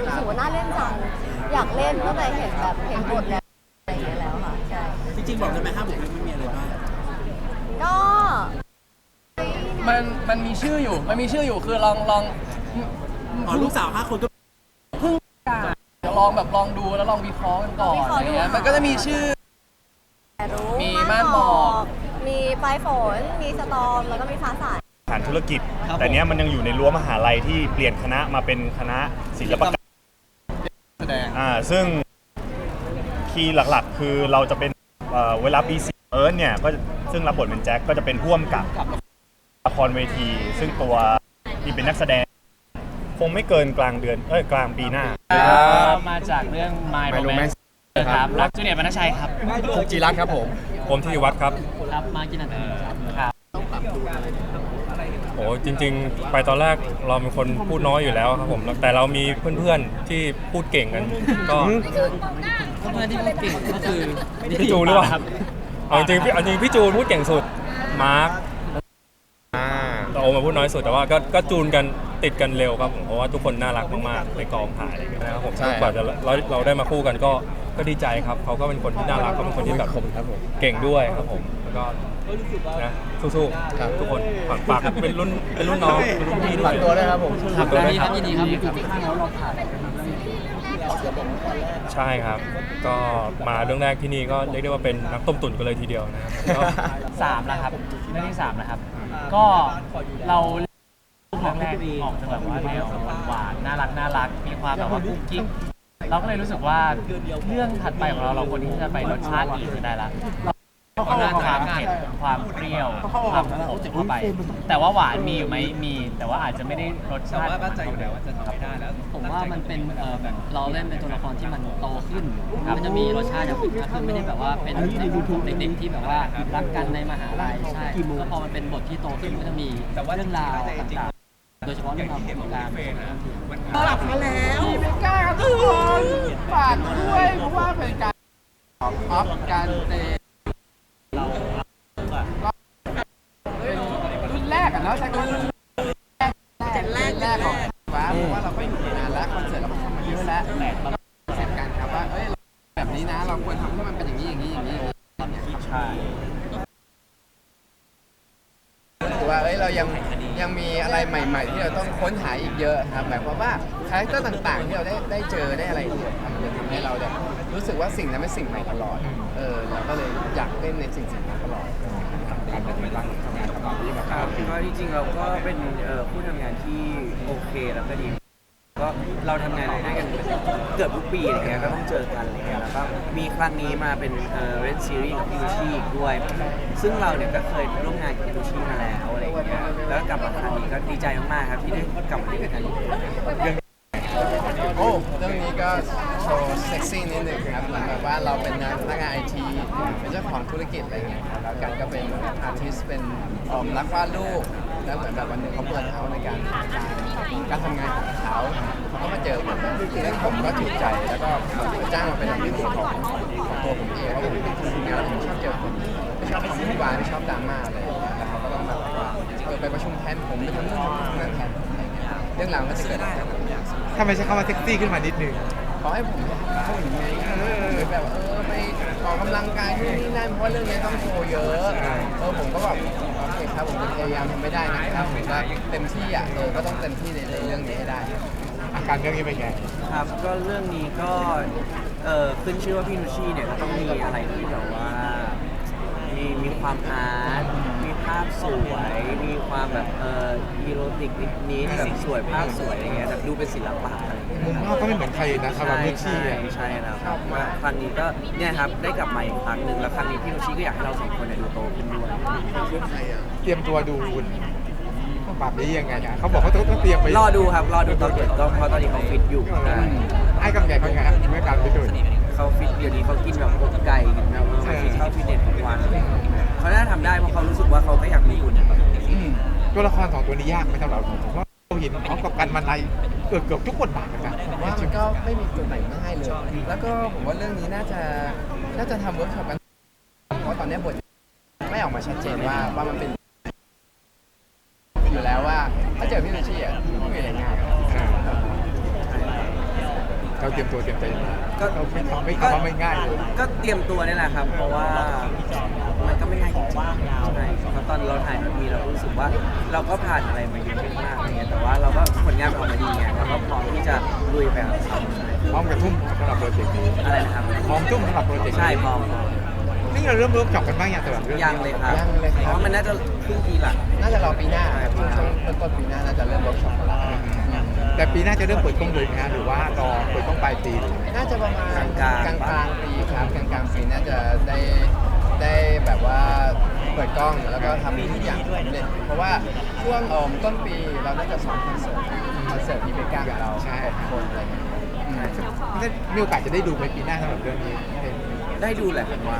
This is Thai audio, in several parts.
ราะรู้สึกว่าน่าเล่นจัง อยากเล่นตั้งแต่เห็นแบบเห็นบทแล้วอะไรอย่างเงี้ยแล้วค่ะใช่จริงๆบอกได้ไหมห้าบวกเลขไม่มีอะไรบ้างก็มันมันมีชื่ออยู่ มันมีชื่ออยู่คือลองลองอ๋อลูกสาวห้าคนก็เดี๋ยวลองแบบลองดูแล้วลองวิเคราะห์กันก่อนอะไรเงี้ยมันก็จะมีชื่อรู้มีม่านหมอก มีปลายฝน มีสตอมแล้วก็มีฟ้าใสฐานธุรกิจแต่เนี้ยมันยังอยู่ในรั้วมหาลัยที่เปลี่ยนคณะมาเป็นคณะศิลปกรรมแสดง อ่าซึ่งคีย์หลักๆ คือเราจะเป็นเอ่อเวลาปีสี่เอิร์ธเนี่ยก็ซึ่งรับบทเป็นแจ็คก็จะเป็นพ่วมกับละครเวที ซึ่งตัวที่เป็นนักแสดง คงไม่เกินกลางเดือนเอ้ยกลางปีหน้ามาจากเรื่อง My Romance ครับรักจูเนียร์บรรณชัยครับผมจีรัตครับผม ผมธีวัฒน์ครับ ครับมากินอันครับโอ้จริง ๆ ไปตอนแรกเราเป็นคนพูดน้อยอยู่แล้วครับผมแต่เรามีเพื่อนๆที่พูดเก่งกันก็เพื่อนที่พูดเก่งก็คือพี่จูหรือเปล่าเอาจริงๆพี่เอาจริงๆพี่จูพูดเก่งสุดมาร์คแต่โอมาพูดน้อยสุดแต่ว่าก็ก็จูนกันติดกันเร็วครับผมเพราะว่าทุกคนน่ารักมากๆในกองถ่ายอะไรอย่างเงี้ยนะครับผมกว่าจะเราเราได้มาคู่กันก็ก็ดีใจครับเขาก็เป็นคนที่น่ารักเขาเป็นคนที่แบบเก่งด้วยครับผมแล้วก็ นะสู้ๆทุกคนฝากฝากเป็นรุ่นเป็นรุ่นน้องเป็นรุ่นพี่ด้วยฝากตัวด้วยครับผมครับฝากตัวด้วยยินคดีรับครับยินดีครับข้างแล้วเราถ่ายใช่ครับ ก็มาเรื่องแรกที่นี่ก็เรียกได้ว่าเป็นนักต้มตุ๋นกันเลยทีเดียวนะครับก็สามแล้วครับเรื่องที่สามนะครับ ก็เราเรื่องแรกออกจะแบบว่าแนวหวานๆน่ารักน่ารัก มีความแบบว่ากุ๊กกิ๊กเราก็เลยรู้สึกว่าเรื่องถัดไปของเราเราควรที่จะไปรสชาติอีกได้ละเรา ก็น่าความเผ็ดความเปรี้ยวความขมเข้าไป แต่ว่าหวานมีอยู่ไหมมี แต่ว่าอาจจะไม่ได้รสชาติมั่นใจอยู่แล้วว่าจะทำไม่ได้แล้ว ผมว่ามันเป็นเอ่อแบบเราเล่นเป็นตัวละครที่มันโตขึ้น มันจะมีรสชาติอย่างอื่นมากขึ้นไม่ได้แบบว่าเป็นเด็กๆที่แบบว่ารักกันในมหาลัยใช่แล้วพอมันเป็นบทที่โตขึ้นมันก็จะมีเรื่องราวต่างๆโดยเฉพาะเรื่องราวของการฝากด้วยเพราะว่าเป็นการออฟการเตะเป็นรุ่น แรกอะเนาะใช่ไหมรุ่นแรกเจนแรกแรกของว้าเพราะว่าเราก็อยู่มานานแล้วคอนเสิร์ตเราก็ทำมาเยอะแล้วเราเสร็จกันครับว่าเอ้ยแบบนี้นะ เราควรทำให้มันเป็นอย่างนี้อย่างนี้อย่างนี้อย่างนี้ใช่ถือว่าเอ้ยเรายังยังมีอะไรใหม่ ๆ ที่เราต้องค้นหาอีกเยอะครับหมายความว่าคาแรคเตอร์ต่างๆ ที่เราได้ได้เจอได้อะไรที่ทำมันจะทำให้เราเนี่ยรู้สึกว่าสิ่งนั้นเป็นสิ่งใหม่ตลอดเออเราก็เลยอยากเล่นในสิ่งสิ่งนั้นตลอดการเป็นบ้าง ทำงานกับเราที่แบบครับก็จริงๆเราก็เป็นเอ่อผู้ทำงานที่โอเคแล้วก็ดี ก็เราทำงานด้วยกันเกือบทุกปีอะไรเงี้ยก็ต้องเจอกันอะไรเงี้ยแล้วก็มีครั้งนี้มาเป็นเอ่อเรนซีรีส์กับพี่ลูชี่อีกด้วย ซึ่งเราเนี่ยก็เคยร่วมงานกับพี่ลูชี่มาแล้วอะไรเงี้ยแล้วก็กลับมาครั้งนี้ก็ดีใจมากๆครับที่ได้กลับมาเล่นกันอีกครั้ง โอ้เรื่องนี้ก็โช ว์เซ็กซี่นิดหนึ่งครับเหมือนแบบว่าเราเป็นนักพนักงานไอทีเป็นเจ้าของธุรกิจอะไรเงี้ยครับแล้วกันก็เป็นอาร์ติสเป็นเอิ่มนักวาดรูปแล้วเหมือนแบบวันหนึ่งเขาเปิดเขาในการการทำงานของเขาเขาก็มาเจอผมซึ่งผมก็ถูกใจแล้วก็จ้างมาเป็นอาร์ติสของของตัวผมเองเพราะผมเป็นคนทำงานแล้วผมชอบเจอคนไม่ชอบความวุ่นวายไม่ชอบดราม่าอะไรอย่างเงี้ยแล้วเขาก็ต้องแบบว่าเออไปประชุมแทนผมไปทำนู่นทำนั่แทนผมอะไรเงี้ยเรื่องราวก็จะเกิดขึ้น ทำไมใช้คำว่าเซ็กซี่ขึ้นมานิดนึง ขอให้ผมไปทำเขาอย่างไงหรือแบบเออไปออกกำลังกายนู่นนี่นั่นเพราะเรื่องนี้ต้องโชว์เยอะเออผมก็แบบโอเคครับผมจะพยายามทำไม่ได้นะครับผมก็เต็มที่อะเออก็ต้องเต็มที่ในเรื่องนี้ให้ได้ อาการเรื่องนี้เป็นไงครับก็เรื่องนี้ก็เอ่อขึ้นชื่อว่าพี่นุชชี่เนี่ยก็ต้องมีอะไรที่แบบว่ามีมีความอาร์ตมีาพสวย มีความแบบเอ่ออีโรติกนิดๆแบบสวยภาพสวยอะไรเงี้ยแบบดูเป็นศิลปะอะไรเงี้ยมุมนอกก็ไม่เหมือนใครนะสำหรับนุชชี่ใช่อะ ใช่แล้วครับว่าครั้งนี้ก็เนี่ยครับได้กลับมาอีกครั้งหนึ่งแล้วครั้งนี้พี่นุชชี่ก็อยากให้เราสองคนเนี่ยดูโตขึ้นด้วย เตรียมตัวดูแบบนี้ยังไงนะเขาบอกเขาต้องต้องเตรียมไปรอดูครับ รอดูตอนเปิดกล้องเพราะตอนนี้เขาฟิตอยู่ใช่ไอ้กำใหญ่เขาไงฮะเมื่อการไปดูเขาฟิตเดี๋ยวนี้เขากินแบบอกไก่กินแบบเข้าฟิตเนสทุกวันเขาน่าทำได้เพราะเขารู้สึกว่าเขา ก็อยากมีหุ่นตัวละครสองตัวนี้ยากไหมสำหรับเราผมว่าเราเห็นพร้อมกับกันมันในเกือบเกือบทุกบทบาทเหมือนกันผมว่ามันก็ไม่มีตัวไหนง่ายเลย แล้วก็ผมว่าเรื่องนี้น่าจะน่าจะทำเวิร์กช็อปกัน เพราะตอนนี้บทไม่ออกมาชัดเจนว่าว่ามันเป็นอยู่แล้วว่าถ้าเจอพี่นุชชี่อะไม่มีอะไรง่ายเราเตรียมตัวเตรียมใจยังไงก็ เราไม่ทำไม่ทำไม่ง่ายเลย ก็เตรียมตัวนี่แหละครับ เพราะว่า มันก็ไม่ง่ายจริงๆใช่เพราะตอนเราถ่ายมีเรารู้สึกว่าเราก็ผ่านอะไรมาเยอะมากอะไรเงี้ยแต่ว่าเราก็ผลงานมันออกมาดีไงเราก็พร้อมที่จะลุยไปครับพร้อมกับทุ่มสำหรับโปรเจกต์นี้อะไรนะครับพร้อมทุ่มสำหรับโปรเจกต์นี้ใช่พร้อมนี่เราเริ่มเริ่มจบกันบ้างยังสำหรับเรื่องนี้ยังเลยครับยังเลยครับ เพราะมันน่าจะครึ่งปีหลังน่าจะรอปีหน้าครับช่วงช่วงต้นต้นปีหน้าน่าจะเริ่มเวิร์กช็อปกันแล้วแต่ปีหน้าจะเริ่มเปิดกล้องเลยไหมฮะหรือว่ารอเปิดกล้องปลายปีหรือยังไงน่าจะประมาณกลางๆกลางกลางๆปีครับกลางกลางๆปีน่าจะได้ ได้แบบว่าเปิดกล้องแล้วก็ทำทุกอย่างสำเร็จเพราะว่าช่วงเอิ่มต้นปีเราน่าจะซ้อมคอนเสิร์ตคอนเสิร์ตที่เบก้าของเราใช่ หกคนอะไรอย่างเงี้ย อืมมีโอกาสจะได้ดูไหมปีหน้าสำหรับเรื่องนี้ได้ดูแหละผมว่า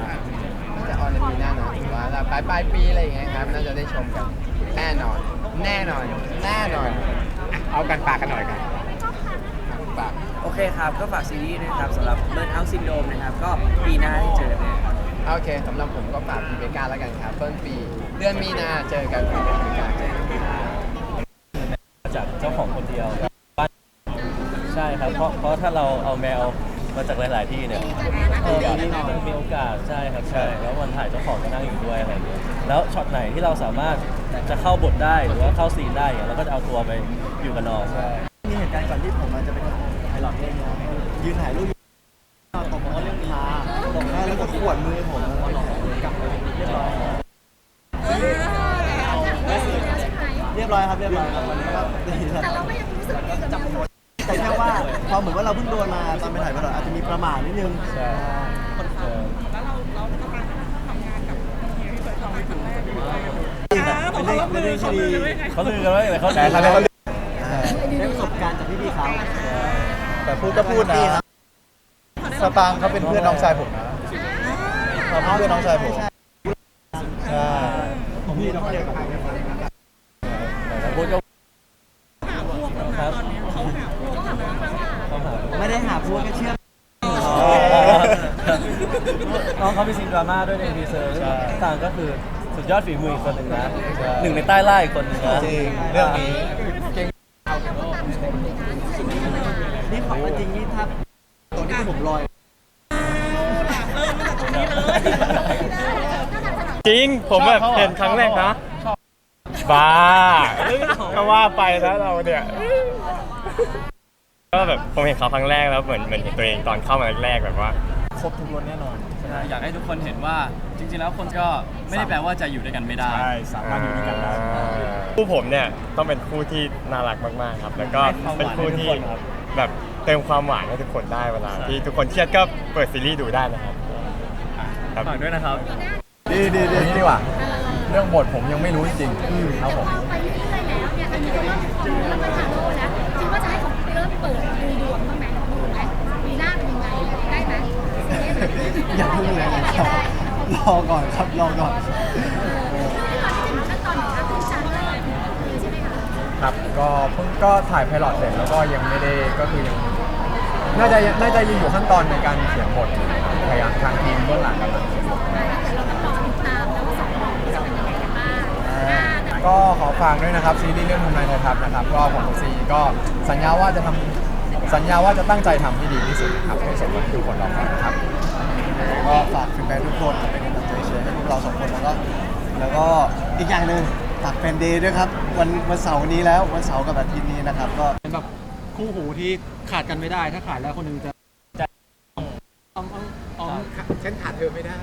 น่าจะออนในปีหน้านะถือว่าปลายปลายปีอะไรอย่างเงี้ยครับ น่าจะได้ชมกัน แน่นอน แน่นอน แน่นอนอะเอากันปากกันหน่อยครับปาก โอเคครับ ก็ฝากซีรีส์นะครับสำหรับเบิร์นเอาซินโดมนะครับ ก็ปีหน้าได้เจอกันแน่ โอเคสำหรับผมก็ฝากพีเบก้าแล้วกันครับต้นปี เดือนมีนาเจอกันพีเบก้าเจอกันจากเจ้าของคนเดียวบ้านใช่ครับ เพราะเพราะถ้าเราเอาแมวมาจากหลาย ๆ ที่เนี่ยเออมันมีโอกาสใช่ครับใช่แล้ววันถ่ายเจ้าของก็นั่งอยู่ด้วยอะไรอย่างเงี้ยแล้วช็อตไหนที่เราสามารถจะเข้าบทได้หรือว่าเข้าซีนได้เนี่ยเราก็จะเอาตัวไปอยู่กับน้องใช่มีเหตุการณ์ก่อนที่ผมมันจะไปถ่ายไพลอตเรื่องนี้ยืนถ่ายรูปอยู่ผมบอกว่าเรื่องพาตกได้แล้วก็ขวดมือผมแล้วก็กลับไปเรียบร้อยเรี ยบร้อยครับเรียบร้อยครับวันนี้ก็ดีครับแต่เราก็ยังรู้สึกจับแต่แค่ว่าพอเหมือนว่าเราเพิ่งโดนมาตอนไปถ่ายไพลอตอาจจะมีประมาทนิดนึงใช่เป็นเรื่องเป็นเรื่องที่ดีเขาลือกันว่าอะไรเขาแต่เขาเรียกว่าได้ประสบการณ์จากพี่ๆเขาแต่พูดก็พูดนะสตางค์เขาเป็นเพื่อนน้องชายผมนะเขาเป็นเพื่อนน้องชายผมใช่ผมพี่น้องเดียวกับ พูดก็ครับไม่ได้หาพวกแค่เชื่อน้องเขามีซีนดราม่าด้วยในทีเซอร์ต่างก็คือสุดยอดฝีมืออีกคนหนึ่งนะหนึ่งในใต้ล่าอีกคนหนึ่งนะจริงเรื่องนี้นี่ของจริงนี่ถ้าตัวนี้ผมลอยจริงผมแบบเห็นครั้งแรกนะ บ้าก็ว่าไปแล้วเราเนี่ยก็แบบผมเห็นเขาครั้งแรกแล้วเหมือนเหมือนเห็นตัวเองตอนเข้ามาแรกๆแบบว่า ครบทุกรสแน่นอน อยากให้ทุกคนเห็นว่าจริงๆแล้วคนก็ไม่ได้แปลว่าจะอยู่ด้วยกันไม่ได้ ใช่สามารถอยู่ด้วยกันได้ คู่ผมเนี่ยต้องเป็นคู่ที่น่ารักมากๆครับ แล้วก็เป็นคู่ที่แบบเติมความหวานให้ทุกคนได้เวลาที่ทุกคนเครียดก็เปิดซีรีส์ดูได้นะครับครับฝากด้วยนะครับ ดีดีดีนี่ดีกว่า เรื่องบทผมยังไม่รู้จริงๆครับผมเราไปเรื่อยๆแล้วเนี่ยตอนนี้ก็เริ่มเริ่มมาทางโลกแล้วคิดว่าจะให้ผมเริ่มเปิดดูดวงบ้างไหมดูไหมปีหน้าเป็นยังไงได้ไหมอย่าเพิ่งเลยนะครับรอก่อนครับรอก่อนขั้นตอนของการขึ้นชั้นเลยใช่ไหมคะครับ ก็เพิ่งก็ถ่ายไพลอตเสร็จแล้วก็ยังไม่ได้ก็คือยังน่าจะน่าจะยังอยู่ขั้นตอนในการเขียนบทอยู่ครับพยายามทางทีมเบื้องหลังกำลังเขียนบทเก็ขอฝากด้วยนะครับซีรีส์เรื่องทำนายไทยทัพนะครับก็ผมกับซีก็สัญญาว่าจะทำสัญญาว่าจะตั้งใจทำให้ดีที่สุดครับให้สมกับที่ทุกคนรอคอยนะครับ ก็ฝากแฟนๆทุกคนเป็นกำลังใจเชียร์ให้พวกเราสองคนแล้วก็แล้วก็อีกอย่างหนึ่งฝากแฟนเดย์ด้วยครับวันวันเสาร์นี้แล้ววันเสาร์กับอาทิตย์นี้นะครับก็ เป็นแบบคู่หูที่ขาดกันไม่ได้ ถ้าขาดแล้วคนหนึงจะจะต้องต้องต้อง ฉันขาดเธอไม่ได้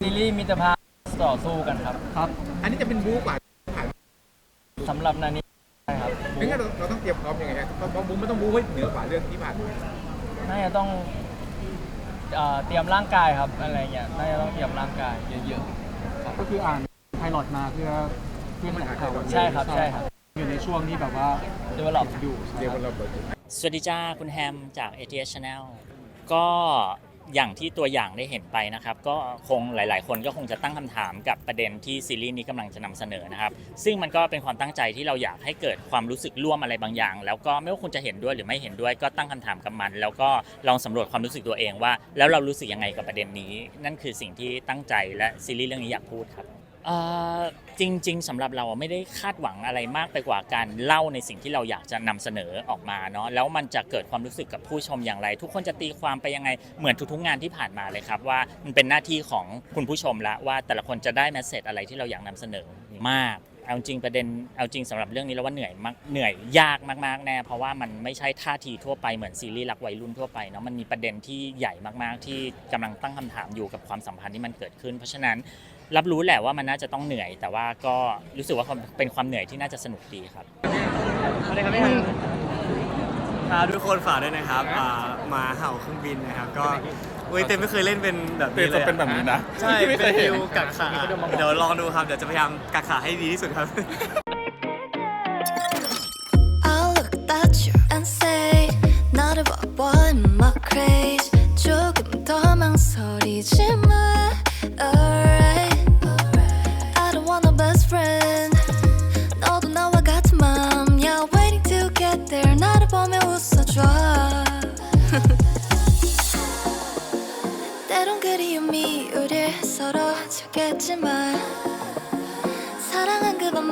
ซีรีส์มิตรภาพ ต่อสู้กันครับครับอันนี้จะเป็นบู๊กว่าสำหรับนานี้ใช่ครับงั้นเราเราต้องเตรียมพร้อมยังไงครับเพราะบู๊มันต้องบู๊ให้เหนือกว่าเรื่องที่ผ่านมาน่าจะต้องเอ่อเตรียมร่างกายครับอะไรเงี้ยน่าจะต้องเตรียมร่างกายเยอะก็คืออ่านไพลอตมาเพื่อเพื่อถ่ายเขาๆใช่ครับใช่ครับ อยู่ในช่วงที่แบบว่า develop อยู่เดี๋ยวเราเปิด สวัสดีจ้าคุณแฮมจาก ATS Channel ก็ อย่างที่ตัวอย่างได้เห็นไปนะครับ ก็คงหลาย ๆ คนก็คงจะตั้งคำถามกับประเด็นที่ซีรีส์นี้กำลังจะนำเสนอนะครับ ซึ่งมันก็เป็นความตั้งใจที่เราอยากให้เกิดความรู้สึกร่วมอะไรบางอย่าง แล้วก็ไม่ว่าคุณจะเห็นด้วยหรือไม่เห็นด้วยก็ตั้งคำถามกับมัน แล้วก็ลองสำรวจความรู้สึกตัวเองว่า แล้วเรารู้สึกยังไงกับประเด็นนี้ นั่นคือสิ่งที่ตั้งใจและซีรีส์เรื่องนี้อยากพูดครับ เอ่อจริง ๆสำหรับเราอะไม่ได้คาดหวังอะไรมากไปกว่าการเล่าในสิ่งที่เราอยากจะนำเสนอออกมาเนาะแล้วมันจะเกิดความรู้สึกกับผู้ชมอย่างไร ทุกคนจะตีความไปยังไงเหมือนทุกๆงานที่ผ่านมาเลยครับว่ามันเป็นหน้าที่ของคุณผู้ชมละว่าแต่ละคนจะได้แมสเซจอะไรที่เราอยากนำเสนอมาก เอาจริงประเด็นเอาจริงสำหรับเรื่องนี้แล้วว่าเหนื่อยมากเหนื่อยยากมากๆแน่เพราะว่ามันไม่ใช่ท่าทีทั่วไปเหมือนซีรีส์รักวัยรุ่นทั่วไปเนาะมันมีประเด็นที่ใหญ่มากๆ ที่กำลังตั้งคำถามอยู่กับความสัมพันธ์ที่มันเกิดขึ้น เพราะฉะนั้นรับรู้แหละว่ามันน่าจะต้องเหนื่อย แต่ว่าก็รู้สึกว่าเป็นความเหนื่อยที่น่าจะสนุกดีครับ ครับทุกคนฝากด้วยนะครับอ่ามาเห่าเครื่องบินนะครับ ก็ เว้ยเต้นไม่เคยเล่นเป็นแบบนี้เลยอะเป็นแบบนี้นะใช่ที่ไม่เป็นเคยเห็น ฟิวกักขา เดี๋ยวลองดูครับ เดี๋ยวจะพยายามกักขาให้ดีที่สุดครับ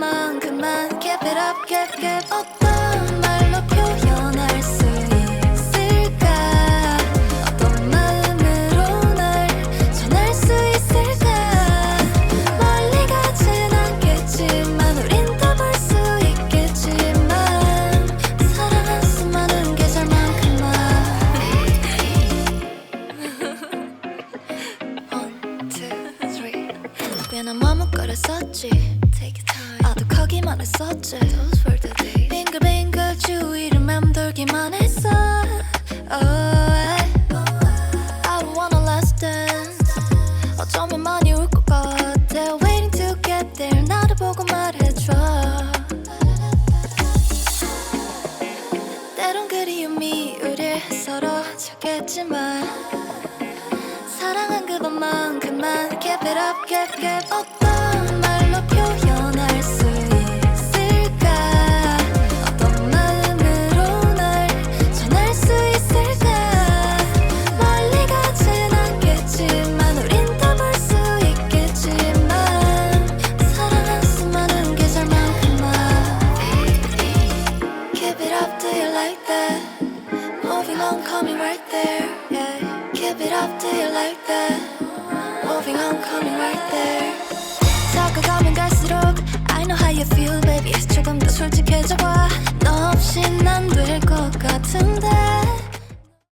것만큼만 Keep it up, keep, keep. 어떤 말로 표현할 수 있을까? 어떤 마음으로 널 전할 수 있을까? 멀리 가진 않겠지만 우린 더볼수 있겠지만 사랑한 수많은 계절만큼만. One, two, three. 꽤나 머뭇거렸었지 아득하기만 했었지 빙글빙글 주위를 맴돌기만 했어 Oh, I, I don't wanna last dance 어쩌면 많이 울 것 같아 Waiting to get there 나를 보고 말해줘 때론 그리움이 우릴 서로 적겠지만 사랑한 그것만큼만 Keep it up, keep, keep 어